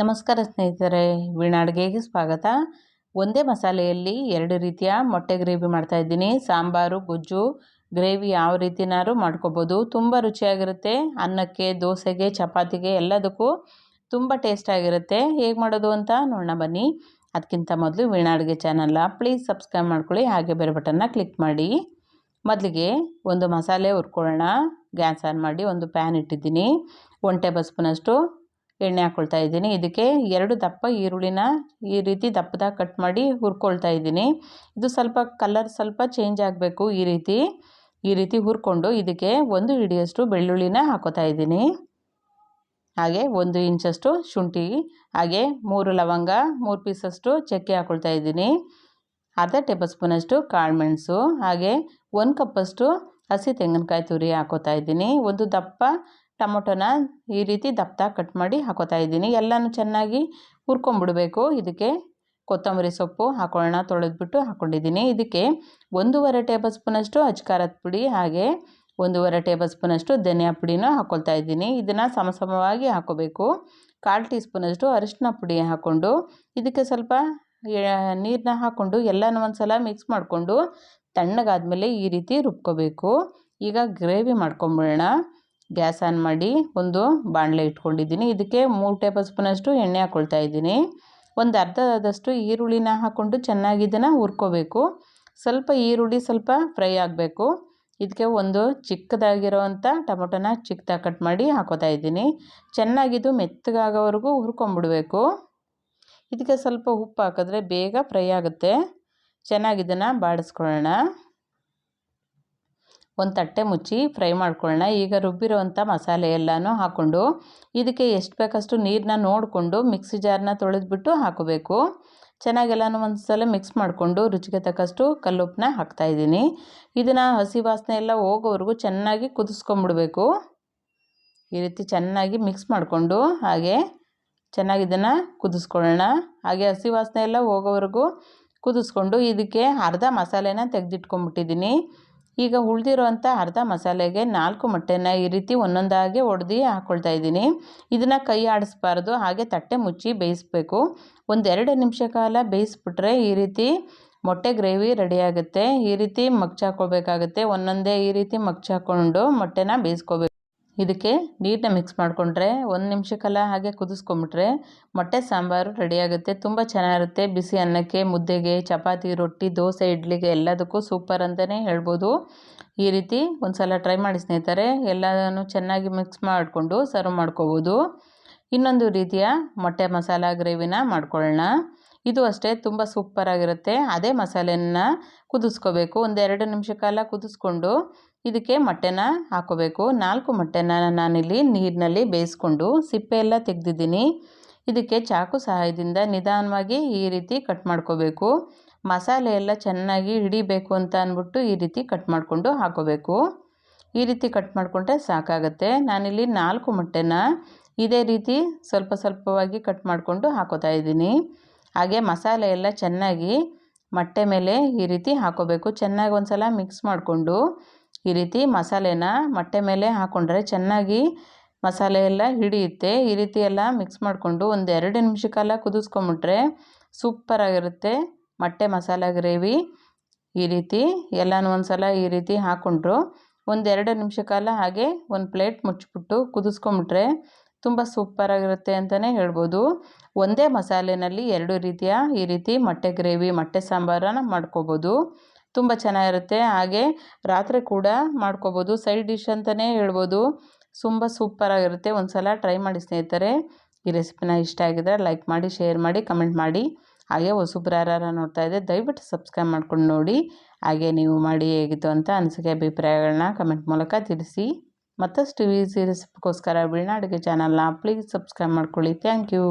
ನಮಸ್ಕಾರ ಸ್ನೇಹಿತರೆ ವೀಣಾ ಅಡುಗೆಗೆ ಸ್ವಾಗತ. ಒಂದೇ ಮಸಾಲೆಯಲ್ಲಿ ಎರಡು ರೀತಿಯ ಮೊಟ್ಟೆ ಗ್ರೇವಿ ಮಾಡ್ತಾ ಇದ್ದೀನಿ. ಸಾಂಬಾರು, ಗೊಜ್ಜು, ಗ್ರೇವಿ ಯಾವ ರೀತಿನಾದ್ರೂ ಮಾಡ್ಕೋಬೋದು. ತುಂಬ ರುಚಿಯಾಗಿರುತ್ತೆ. ಅನ್ನಕ್ಕೆ, ದೋಸೆಗೆ, ಚಪಾತಿಗೆ ಎಲ್ಲದಕ್ಕೂ ತುಂಬ ಟೇಸ್ಟಾಗಿರುತ್ತೆ ಹೇಗೆ ಮಾಡೋದು ಅಂತ ನೋಡೋಣ ಬನ್ನಿ. ಅದಕ್ಕಿಂತ ಮೊದಲು ವೀಣಾ ಅಡುಗೆ ಚಾನಲ್ನ ಪ್ಲೀಸ್ ಸಬ್ಸ್ಕ್ರೈಬ್ ಮಾಡ್ಕೊಳ್ಳಿ. ಹಾಗೆ ಬೇರೆ ಬಟನ್ನ ಕ್ಲಿಕ್ ಮಾಡಿ. ಮೊದಲಿಗೆ ಒಂದು ಮಸಾಲೆ ಹುರ್ಕೊಳ್ಳೋಣ. ಗ್ಯಾಸ್ ಆನ್ ಮಾಡಿ ಒಂದು ಪ್ಯಾನ್ ಇಟ್ಟಿದ್ದೀನಿ. ಒನ್ ಟೇಬಲ್ ಸ್ಪೂನಷ್ಟು ಎಣ್ಣೆ ಹಾಕ್ಕೊಳ್ತಾ ಇದ್ದೀನಿ. ಇದಕ್ಕೆ ಎರಡು ದಪ್ಪ ಈರುಳ್ಳಿನ ಈ ರೀತಿ ದಪ್ಪದಾಗ ಕಟ್ ಮಾಡಿ ಹುರ್ಕೊಳ್ತಾ ಇದ್ದೀನಿ. ಇದು ಸ್ವಲ್ಪ ಕಲರ್ ಸ್ವಲ್ಪ ಚೇಂಜ್ ಆಗಬೇಕು ಈ ರೀತಿ. ಈ ರೀತಿ ಹುರ್ಕೊಂಡು ಇದಕ್ಕೆ ಒಂದು ಹಿಡಿಯಷ್ಟು ಬೆಳ್ಳುಳ್ಳಿನ ಹಾಕೋತಾ ಇದ್ದೀನಿ. ಹಾಗೆ ಒಂದು ಇಂಚಷ್ಟು ಶುಂಠಿ, ಹಾಗೆ ಮೂರು ಲವಂಗ, ಮೂರು ಪೀಸಷ್ಟು ಚಕ್ಕೆ ಹಾಕ್ಕೊಳ್ತಾ ಇದ್ದೀನಿ. ಅರ್ಧ ಟೇಬಲ್ ಸ್ಪೂನಷ್ಟು ಕಾಳುಮೆಣಸು ಹಾಗೆ ಒಂದು ಕಪ್ಪಷ್ಟು ಹಸಿ ತೆಂಗಿನಕಾಯಿ ತುರಿ ಹಾಕೋತಾ ಇದ್ದೀನಿ. ಒಂದು ದಪ್ಪ ಟೊಮೊಟೊನ ಈ ರೀತಿ ದಪ್ಪ ಕಟ್ ಮಾಡಿ ಹಾಕೋತಾ ಇದ್ದೀನಿ. ಎಲ್ಲನೂ ಚೆನ್ನಾಗಿ ಹುರ್ಕೊಂಬಿಡಬೇಕು. ಇದಕ್ಕೆ ಕೊತ್ತಂಬರಿ ಸೊಪ್ಪು, ಹಾಕೊಳ್ಳೋಣ ತೊಳೆದ್ಬಿಟ್ಟು ಹಾಕ್ಕೊಂಡಿದ್ದೀನಿ ಇದಕ್ಕೆ ಒಂದೂವರೆ ಟೇಬಲ್ ಸ್ಪೂನಷ್ಟು ಅಜ್ಕಾರದ ಪುಡಿ, ಹಾಗೆ ಒಂದೂವರೆ ಟೇಬಲ್ ಸ್ಪೂನಷ್ಟು ಧನಿಯಾ ಪುಡಿನ ಹಾಕ್ಕೊಳ್ತಾ ಇದ್ದೀನಿ. ಇದನ್ನು ಸಮಸಮವಾಗಿ ಹಾಕೋಬೇಕು. ಕಾಲು ಟೀ ಸ್ಪೂನಷ್ಟು ಅರಿಶಿನ ಪುಡಿ ಹಾಕ್ಕೊಂಡು ಇದಕ್ಕೆ ಸ್ವಲ್ಪ ನೀರನ್ನ ಹಾಕ್ಕೊಂಡು ಎಲ್ಲನೂ ಒಂದು ಸಲ ಮಿಕ್ಸ್ ಮಾಡಿಕೊಂಡು ತಣ್ಣಗಾದಮೇಲೆ ಈ ರೀತಿ ರುಬ್ಕೋಬೇಕು. ಈಗ ಗ್ರೇವಿ ಮಾಡ್ಕೊಂಬಿಡೋಣ. ಗ್ಯಾಸ್ ಆನ್ ಮಾಡಿ ಒಂದು ಬಾಣಲೆ ಇಟ್ಕೊಂಡಿದ್ದೀನಿ. ಇದಕ್ಕೆ ಮೂರು ಟೇಬಲ್ ಸ್ಪೂನಷ್ಟು ಎಣ್ಣೆ ಹಾಕ್ಕೊಳ್ತಾ ಇದ್ದೀನಿ. ಒಂದು ಅರ್ಧದಷ್ಟು ಈರುಳ್ಳಿನ ಹಾಕ್ಕೊಂಡು ಚೆನ್ನಾಗಿ ಇದನ್ನು ಹುರ್ಕೋಬೇಕು. ಸ್ವಲ್ಪ ಈರುಳ್ಳಿ ಸ್ವಲ್ಪ ಫ್ರೈ ಆಗಬೇಕು. ಇದಕ್ಕೆ ಒಂದು ಚಿಕ್ಕದಾಗಿರೋವಂಥ ಟೊಮೊಟೊನ ಚಿಕ್ಕದಾಗಿ ಕಟ್ ಮಾಡಿ ಹಾಕೋತಾ ಇದ್ದೀನಿ. ಚೆನ್ನಾಗಿದ್ದು ಮೆತ್ತಗಾಗೋವರೆಗೂ ಹುರ್ಕೊಂಬಿಡಬೇಕು. ಇದಕ್ಕೆ ಸ್ವಲ್ಪ ಉಪ್ಪು ಹಾಕಿದ್ರೆ ಬೇಗ ಫ್ರೈ ಆಗುತ್ತೆ. ಚೆನ್ನಾಗಿದನ್ನು ಬಾಡಿಸ್ಕೊಳ್ಳೋಣ. ಒಂದು ತಟ್ಟೆ ಮುಚ್ಚಿ ಫ್ರೈ ಮಾಡ್ಕೊಳ್ಳೋಣ ಈಗ ರುಬ್ಬಿರೋವಂಥ ಮಸಾಲೆ ಎಲ್ಲನೂ ಹಾಕ್ಕೊಂಡು ಇದಕ್ಕೆ ಎಷ್ಟು ಬೇಕಷ್ಟು ನೀರನ್ನ ನೋಡಿಕೊಂಡು ಮಿಕ್ಸಿ ಜಾರನ್ನ ತೊಳೆದ್ಬಿಟ್ಟು ಹಾಕೋಬೇಕು. ಚೆನ್ನಾಗೆಲ್ಲನೂ ಒಂದು ಸಲ ಮಿಕ್ಸ್ ಮಾಡಿಕೊಂಡು ರುಚಿಗೆ ತಕ್ಕಷ್ಟು ಕಲ್ಲುಪ್ಪನ್ನ ಹಾಕ್ತಾಯಿದ್ದೀನಿ ಇದನ್ನು ಹಸಿ ವಾಸನೆ ಎಲ್ಲ ಹೋಗೋವರೆಗೂ ಚೆನ್ನಾಗಿ ಕುದಿಸ್ಕೊಂಬಿಡಬೇಕು. ಈ ರೀತಿ ಚೆನ್ನಾಗಿ ಮಿಕ್ಸ್ ಮಾಡಿಕೊಂಡು ಹಾಗೆ ಚೆನ್ನಾಗಿ ಇದನ್ನು ಕುದಿಸ್ಕೊಳ್ಳೋಣ ಹಾಗೆ ಹಸಿ ವಾಸನೆ ಎಲ್ಲ ಹೋಗೋವರೆಗೂ ಕುದಿಸ್ಕೊಂಡು ಇದಕ್ಕೆ ಅರ್ಧ ಮಸಾಲೆನ ತೆಗೆದಿಟ್ಕೊಂಬಿಟ್ಟಿದ್ದೀನಿ. ಈಗ ಉಳಿದಿರೋವಂಥ ಅರ್ಧ ಮಸಾಲೆಗೆ ನಾಲ್ಕು ಮೊಟ್ಟೆನ ಈ ರೀತಿ ಒಂದೊಂದಾಗಿ ಒಡೆದು ಹಾಕ್ಕೊಳ್ತಾ ಇದ್ದೀನಿ. ಇದನ್ನು ಕೈ ಆಡಿಸ್ಬಾರ್ದು, ಹಾಗೆ ತಟ್ಟೆ ಮುಚ್ಚಿ ಬೇಯಿಸ್ಬೇಕು. ಒಂದೆರಡು ನಿಮಿಷ ಕಾಲ ಬೇಯಿಸ್ಬಿಟ್ರೆ ಈ ರೀತಿ ಮೊಟ್ಟೆ ಗ್ರೇವಿ ರೆಡಿಯಾಗುತ್ತೆ ಈ ರೀತಿ ಮಗ್ಚಾಕೊಳ್ಬೇಕಾಗುತ್ತೆ. ಒಂದೊಂದೇ ಈ ರೀತಿ ಮಗ್ಚಾಕೊಂಡು ಮೊಟ್ಟೆನ ಬೇಯಿಸ್ಕೋಬೇಕು ಇದಕ್ಕೆ ನೀರನ್ನ ಮಿಕ್ಸ್ ಮಾಡಿಕೊಂಡ್ರೆ ಒಂದು ನಿಮಿಷಕ್ಕೆಲ್ಲ ಹಾಗೆ ಕುದಿಸ್ಕೊಂಬಿಟ್ರೆ ಮೊಟ್ಟೆ ಸಾಂಬಾರು ರೆಡಿಯಾಗುತ್ತೆ ತುಂಬ ಚೆನ್ನಾಗಿರುತ್ತೆ. ಬಿಸಿ ಅನ್ನಕ್ಕೆ, ಮುದ್ದೆಗೆ, ಚಪಾತಿ, ರೊಟ್ಟಿ, ದೋಸೆ, ಇಡ್ಲಿಗೆ ಎಲ್ಲದಕ್ಕೂ ಸೂಪರ್ ಅಂತಲೇ ಹೇಳ್ಬೋದು. ಈ ರೀತಿ ಒಂದು ಸಲ ಟ್ರೈ ಮಾಡಿ ಸ್ನೇಹಿತರೆ ಎಲ್ಲದನ್ನು ಚೆನ್ನಾಗಿ ಮಿಕ್ಸ್ ಮಾಡಿಕೊಂಡು ಸರ್ವ್ ಮಾಡ್ಕೋಬೋದು. ಇನ್ನೊಂದು ರೀತಿಯ ಮೊಟ್ಟೆ ಮಸಾಲ ಗ್ರೇವಿನ ಮಾಡ್ಕೊಳ್ಳೋಣ. ಇದು ಅಷ್ಟೇ ತುಂಬ ಸೂಪರಾಗಿರುತ್ತೆ ಅದೇ ಮಸಾಲೆನ ಕುದಿಸ್ಕೋಬೇಕು. ಒಂದೆರಡು ನಿಮಿಷ ಕಾಲ ಕುದಿಸ್ಕೊಂಡು ಇದಕ್ಕೆ ಮೊಟ್ಟೆನ ಹಾಕೋಬೇಕು. ನಾಲ್ಕು ಮೊಟ್ಟೆನ ನಾನಿಲ್ಲಿ ನೀರಿನಲ್ಲಿ ಬೇಯಿಸ್ಕೊಂಡು ಸಿಪ್ಪೆ ಎಲ್ಲ ತೆಗೆದಿದ್ದೀನಿ. ಇದಕ್ಕೆ ಚಾಕು ಸಹಾಯದಿಂದ ನಿಧಾನವಾಗಿ ಈ ರೀತಿ ಕಟ್ ಮಾಡ್ಕೋಬೇಕು. ಮಸಾಲೆ ಎಲ್ಲ ಚೆನ್ನಾಗಿ ಹಿಡಿಬೇಕು ಅಂತ ಅಂದ್ಬಿಟ್ಟು ಈ ರೀತಿ ಕಟ್ ಮಾಡಿಕೊಂಡು ಹಾಕೋಬೇಕು. ಈ ರೀತಿ ಕಟ್ ಮಾಡಿಕೊಂಡ್ರೆ ಸಾಕಾಗುತ್ತೆ. ನಾನಿಲ್ಲಿ ನಾಲ್ಕು ಮೊಟ್ಟೆನ ಇದೇ ರೀತಿ ಸ್ವಲ್ಪ ಸ್ವಲ್ಪವಾಗಿ ಕಟ್ ಮಾಡಿಕೊಂಡು ಹಾಕೋತಾ ಇದ್ದೀನಿ. ಹಾಗೆ ಮಸಾಲೆ ಎಲ್ಲ ಚೆನ್ನಾಗಿ ಮೊಟ್ಟೆ ಮೇಲೆ ಈ ರೀತಿ ಹಾಕೋಬೇಕು. ಚೆನ್ನಾಗಿ ಒಂದು ಸಲ ಮಿಕ್ಸ್ ಮಾಡಿಕೊಂಡು ಈ ರೀತಿ ಮಸಾಲೆನ ಮೊಟ್ಟೆ ಮೇಲೆ ಹಾಕ್ಕೊಂಡ್ರೆ ಚೆನ್ನಾಗಿ ಮಸಾಲೆ ಎಲ್ಲ ಹಿಡಿಯುತ್ತೆ. ಈ ರೀತಿ ಎಲ್ಲ ಮಿಕ್ಸ್ ಮಾಡಿಕೊಂಡು ಒಂದು ಎರಡು ನಿಮಿಷ ಕಾಲ ಕುದಿಸ್ಕೊಂಬಿಟ್ರೆ ಸೂಪರಾಗಿರುತ್ತೆ ಮೊಟ್ಟೆ ಮಸಾಲ ಗ್ರೇವಿ. ಈ ರೀತಿ ಎಲ್ಲನೂ ಒಂದು ಸಲ ಈ ರೀತಿ ಹಾಕ್ಕೊಂಡ್ರು ಒಂದೆರಡು ನಿಮಿಷ ಕಾಲ ಹಾಗೆ ಒಂದು ಪ್ಲೇಟ್ ಮುಚ್ಚಿಬಿಟ್ಟು ಕುದಿಸ್ಕೊಂಬಿಟ್ರೆ ತುಂಬ ಸೂಪರಾಗಿರುತ್ತೆ ಅಂತಲೇ ಹೇಳ್ಬೋದು. ಒಂದೇ ಮಸಾಲೆನಲ್ಲಿ ಎರಡು ರೀತಿಯ ಈ ರೀತಿ ಮೊಟ್ಟೆ ಗ್ರೇವಿ, ಮೊಟ್ಟೆ ಸಾಂಬಾರನ್ನು ಮಾಡ್ಕೋಬೋದು. ತುಂಬ ಚೆನ್ನಾಗಿರುತ್ತೆ. ಹಾಗೆ ರಾತ್ರಿ ಕೂಡ ಮಾಡ್ಕೋಬೋದು. ಸೈಡ್ ಡಿಶ್ ಅಂತಲೇ ಹೇಳ್ಬೋದು. ತುಂಬ ಸೂಪರಾಗಿರುತ್ತೆ ಒಂದು ಸಲ ಟ್ರೈ ಮಾಡಿ ಸ್ನೇಹಿತರೆ. ಈ ರೆಸಿಪಿನ ಇಷ್ಟ ಆಗಿದ್ರೆ ಲೈಕ್ ಮಾಡಿ, ಶೇರ್ ಮಾಡಿ, ಕಮೆಂಟ್ ಮಾಡಿ. ಹಾಗೆ ಹೊಸಬ್ರು ಯಾರು ನೋಡ್ತಾ ಇದ್ದೆ ದಯವಿಟ್ಟು ಸಬ್ಸ್ಕ್ರೈಬ್ ಮಾಡ್ಕೊಂಡು ನೋಡಿ. ಹಾಗೆ ನೀವು ಮಾಡಿ ಹೇಗಿತ್ತು ಅಂತ ಅನಿಸಿಕೆ, ಅಭಿಪ್ರಾಯಗಳನ್ನ ಕಮೆಂಟ್ ಮೂಲಕ ತಿಳಿಸಿ. ಮತ್ತಷ್ಟು ಈಸಿ ರೆಸಿಪಿಗೋಸ್ಕರ ವೀಣಾ ಅಡುಗೆ ಚಾನಲ್ನ ಪ್ಲೀಸ್ ಸಬ್ಸ್ಕ್ರೈಬ್ ಮಾಡ್ಕೊಳ್ಳಿ. Thank you